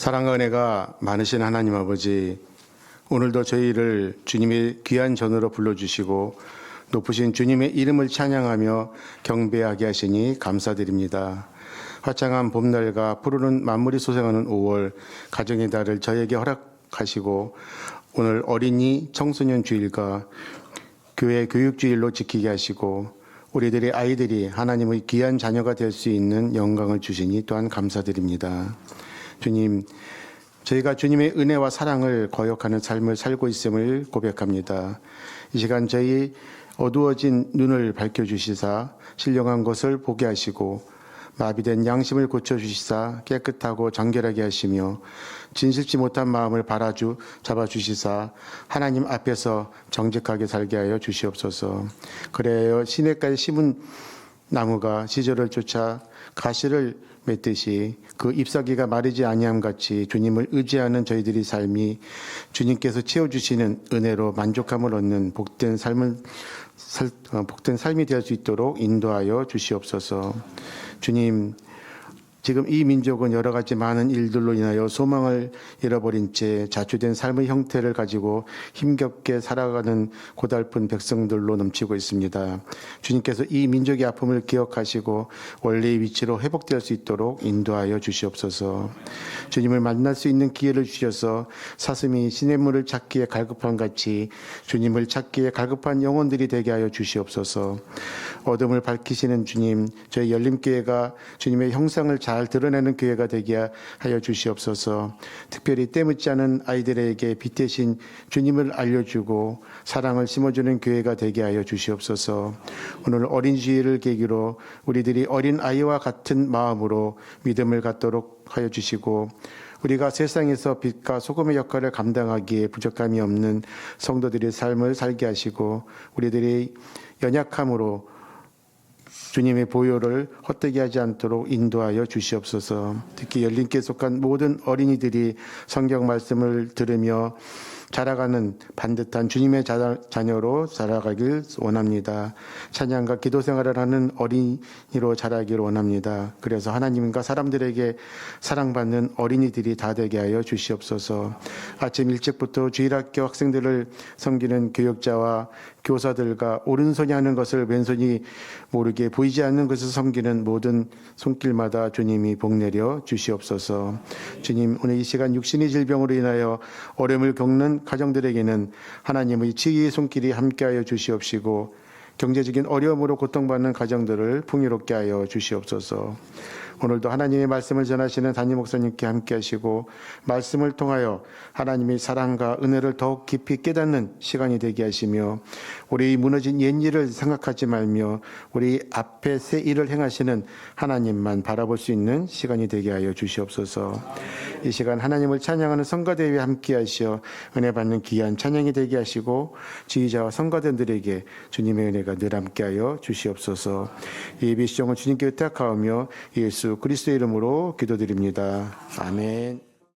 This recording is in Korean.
사랑과 은혜가 많으신 하나님 아버지, 오늘도 저희를 주님의 귀한 전으로 불러주시고 높으신 주님의 이름을 찬양하며 경배하게 하시니 감사드립니다. 화창한 봄날과 푸르른 만물이 소생하는 5월 가정의 달을 저에게 허락하시고 오늘 어린이 청소년 주일과 교회 교육 주일로 지키게 하시고 우리들의 아이들이 하나님의 귀한 자녀가 될 수 있는 영광을 주시니 또한 감사드립니다. 주님, 저희가 주님의 은혜와 사랑을 거역하는 삶을 살고 있음을 고백합니다. 이 시간 저희 어두워진 눈을 밝혀주시사 신령한 것을 보게 하시고 마비된 양심을 고쳐주시사 깨끗하고 정결하게 하시며 진실치 못한 마음을 바라주 잡아주시사 하나님 앞에서 정직하게 살게 하여 주시옵소서. 그래요 시내가에 심은 나무가 시절을 쫓아 가시를 맺듯이 그 잎사귀가 마르지 아니함 같이 주님을 의지하는 저희들이 삶이 주님께서 채워주시는 은혜로 만족함을 얻는 복된 삶을 살- 어, 복된 삶이 될 수 있도록 인도하여 주시옵소서. 주님 지금 이 민족은 여러 가지 많은 일들로 인하여 소망을 잃어버린 채 자초된 삶의 형태를 가지고 힘겹게 살아가는 고달픈 백성들로 넘치고 있습니다. 주님께서 이 민족의 아픔을 기억하시고 원래의 위치로 회복될 수 있도록 인도하여 주시옵소서. 주님을 만날 수 있는 기회를 주셔서 사슴이 시냇물을 찾기에 갈급한 같이 주님을 찾기에 갈급한 영혼들이 되게 하여 주시옵소서. 어둠을 밝히시는 주님, 저희 열림교회가 주님의 형상을 잘 드러내는 교회가 되게 하여 주시옵소서. 특별히 때묻지 않은 아이들에게 빛 대신 주님을 알려주고 사랑을 심어주는 교회가 되게 하여 주시옵소서. 오늘 어린 주일을 계기로 우리들이 어린 아이와 같은 마음으로 믿음을 갖도록 하여 주시고 우리가 세상에서 빛과 소금의 역할을 감당하기에 부족함이 없는 성도들의 삶을 살게 하시고 우리들의 연약함으로 주님의 보혈을 헛되게 하지 않도록 인도하여 주시옵소서. 특히 열린께 속한 모든 어린이들이 성경 말씀을 들으며 자라가는 반듯한 주님의 자- 자녀로 자라가길 원합니다. 찬양과 기도 생활을 하는 어린이로 자라기를 원합니다. 그래서 하나님과 사람들에게 사랑받는 어린이들이 다 되게 하여 주시옵소서. 아침 일찍부터 주일학교 학생들을 섬기는 교육자와 교사들과 오른손이 하는 것을 왼손이 모르게 보이지 않는 것을 섬기는 모든 손길마다 주님이 복 내려 주시옵소서. 주님 오늘 이 시간 육신의 질병으로 인하여 어려움을 겪는 가정들에게는 하나님의 지혜의 손길이 함께하여 주시옵시고 경제적인 어려움으로 고통받는 가정들을 풍요롭게 하여 주시옵소서. 오늘도 하나님의 말씀을 전하시는 담임 목사님께 함께 하시고 말씀을 통하여 하나님의 사랑과 은혜를 더욱 깊이 깨닫는 시간이 되게 하시며 우리 무너진 옛일을 생각하지 말며 우리 앞에 새 일을 행하시는 하나님만 바라볼 수 있는 시간이 되게 하여 주시옵소서. 이 시간 하나님을 찬양하는 성가대회에 함께 하시어 은혜 받는 귀한 찬양이 되게 하시고 지휘자와 성가대들에게 주님의 은혜가 늘 함께 하여 주시옵소서. 예비 시정을 주님께 의탁하오며 예수 그리스도의 이름으로 기도드립니다. 아멘.